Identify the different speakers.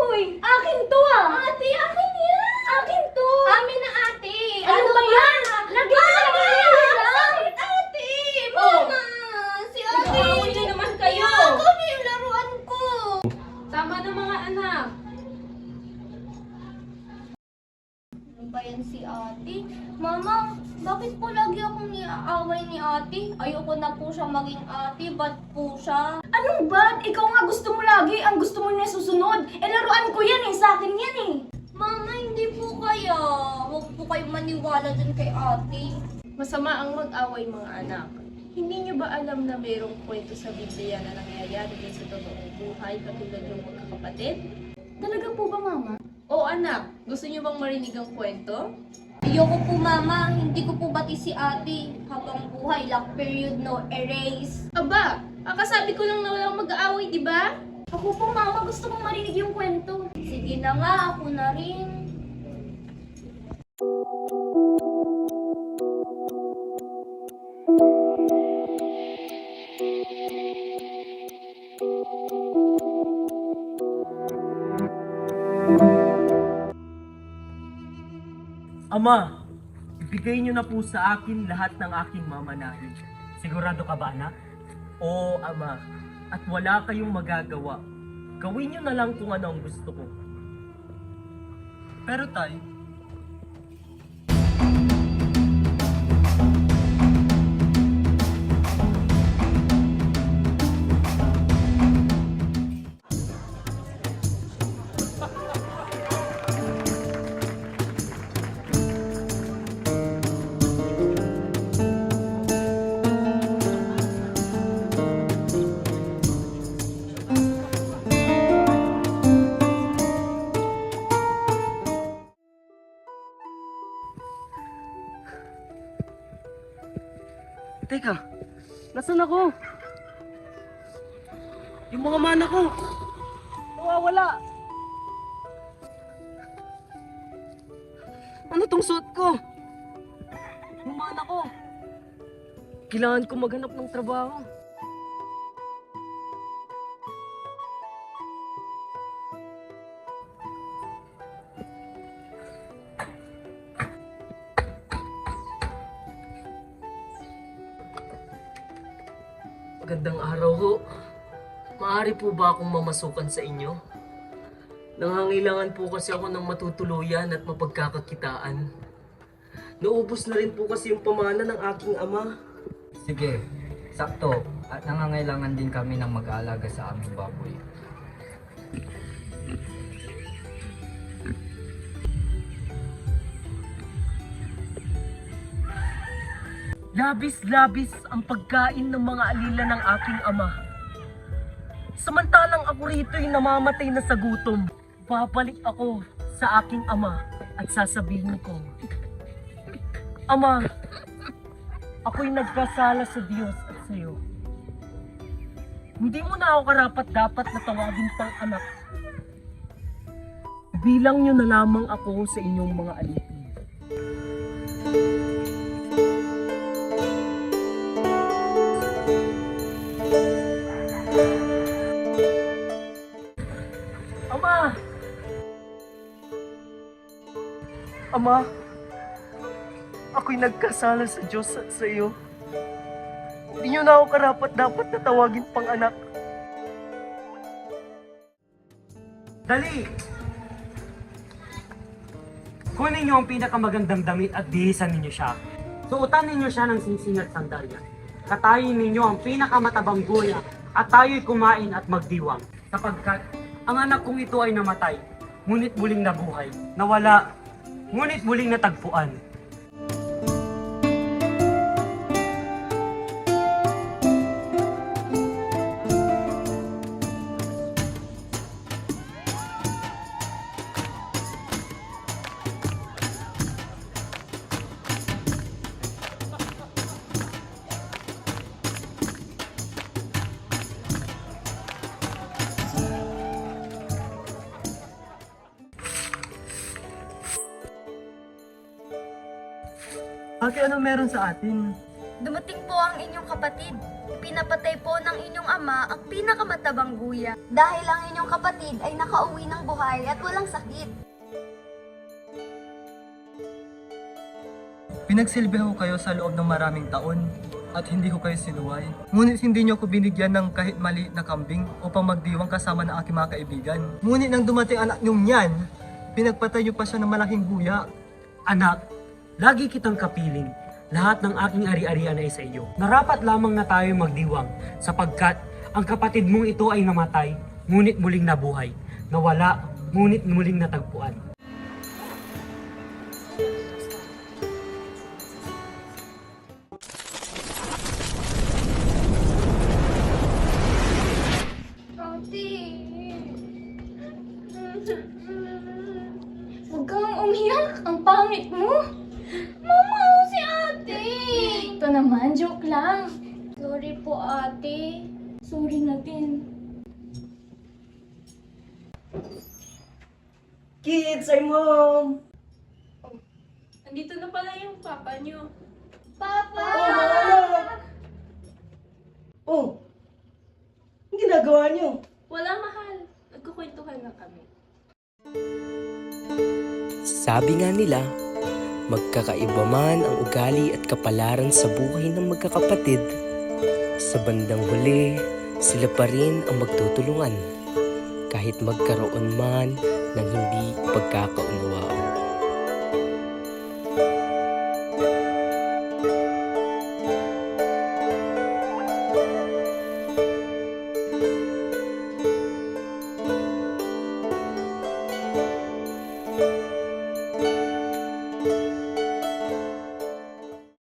Speaker 1: Uy, akin to ah! Ate, akin yan! Akin to! Amin na ate! Ano, ba yan? Lagi na lang yan! Ate! Mama! Si ate! Nakawin na naman kayo! Kami yung laruan ko!
Speaker 2: Tama na mga anak.
Speaker 1: Ano ba yan si ate? Mama, bakit po lagi akong niaaway ni ate? Ayoko na po siya maging ate. Ba't po siya?
Speaker 3: Anong bad? Ikaw nga gusto mo lagi. Ang gusto mo na susunod. Eh, laruan ko yan eh. Sa akin yan eh.
Speaker 1: Mama, hindi po kaya. Huwag po kayo maniwala dun kay ate.
Speaker 2: Masama ang mag-away mga anak. Hindi niyo ba alam na mayroong kwento sa Biblia na nangyayari din sa totoong buhay katulad ng magkakapatid?
Speaker 3: Talaga po ba, mama?
Speaker 2: O anak, gusto niyo bang marinig ang kwento?
Speaker 1: Ayoko po mama, hindi ko po bati si ate. Habang buhay, lock period, no erase.
Speaker 2: Aba, akasabi ko lang na walang mag-aaway, di ba?
Speaker 3: Ako po, mama. Gusto kong marinig yung kwento.
Speaker 1: Sige na nga, ako na rin.
Speaker 4: Ama, ibigay niyo na po sa akin lahat ng aking mamanahin.
Speaker 5: Sigurado ka ba anak?
Speaker 4: Oo, Ama, at wala kayong magagawa. Gawin niyo na lang kung ano ang gusto ko.
Speaker 5: Pero tay,
Speaker 4: Teka, nasan ako? Yung mga mana ko, nawawala. Ano tong suot ko? Yung mana ko. Kailangan ko maghanap ng trabaho. Magandang araw ho. Maaari po ba akong mamasukan sa inyo? Nangangailangan po kasi ako ng matutuluyan at mapagkakakitaan. Naubos na rin po kasi yung pamana ng aking ama.
Speaker 6: Sige, sakto. At nangangailangan din kami ng mag-aalaga sa aming baboy.
Speaker 4: Labis-labis ang pagkain ng mga alila ng aking ama. Samantalang ako rito'y namamatay na sa gutom, babalik ako sa aking ama at sasabihin ko, Ama, ako'y nagkasala sa Diyos at sa iyo. Hindi mo na ako karapat dapat na tawagin pang anak. Bilang niyo na lamang ako sa inyong mga alipin. Ama! Ako'y nagkasala sa Diyos at sa iyo. Hindi niyo na ako karapat dapat na tawagin pang anak.
Speaker 5: dali! Kunin niyo ang pinakamagandang damit at bihisan ninyo siya. Suotan ninyo siya ng singsing at sandalya. Katayin ninyo ang pinakamatabang guya at tayo'y kumain at magdiwang. Sapagkat ang anak kong ito ay namatay, ngunit muling nabuhay. Nawala, ngunit muling natagpuan.
Speaker 4: Ate, ano meron sa atin?
Speaker 7: Dumating po ang inyong kapatid. Pinapatay po ng inyong ama ang pinakamatabang guya. Dahil ang inyong kapatid ay nakauwi ng buhay at walang sakit.
Speaker 8: Pinagsilbi ko kayo sa loob ng maraming taon at hindi ko kayo sinuway. Ngunit hindi niyo ako binigyan ng kahit maliit na kambing upang magdiwang kasama ng aking mga kaibigan. Ngunit nang dumating anak niyong yan, pinagpatay niyo pa siya ng malaking guya.
Speaker 5: Anak, lagi kitang kapiling. Lahat ng aking ari-arian ay sa iyo. Narapat lamang na tayo magdiwang sapagkat ang kapatid mong ito ay namatay, ngunit muling nabuhay. Nawala, ngunit muling natagpuan.
Speaker 3: Huwag kang umiyak. Ang pangit mo.
Speaker 1: Mama, si ate.
Speaker 3: Ito naman, joke lang.
Speaker 1: Sorry po, ate.
Speaker 3: Sorry na din.
Speaker 4: Kids, I'm home!
Speaker 2: Andito na pala yung papa niyo.
Speaker 1: Papa!
Speaker 4: Oh! Ang ginagawa niyo?
Speaker 2: Wala mahal. Nagkukwentuhan lang kami.
Speaker 9: Sabi nga nila, magkakaiba man ang ugali at kapalaran sa buhay ng magkakapatid, sa bandang huli, sila pa rin ang magtutulungan. Kahit magkaroon man ng hindi pagkakaunawaan.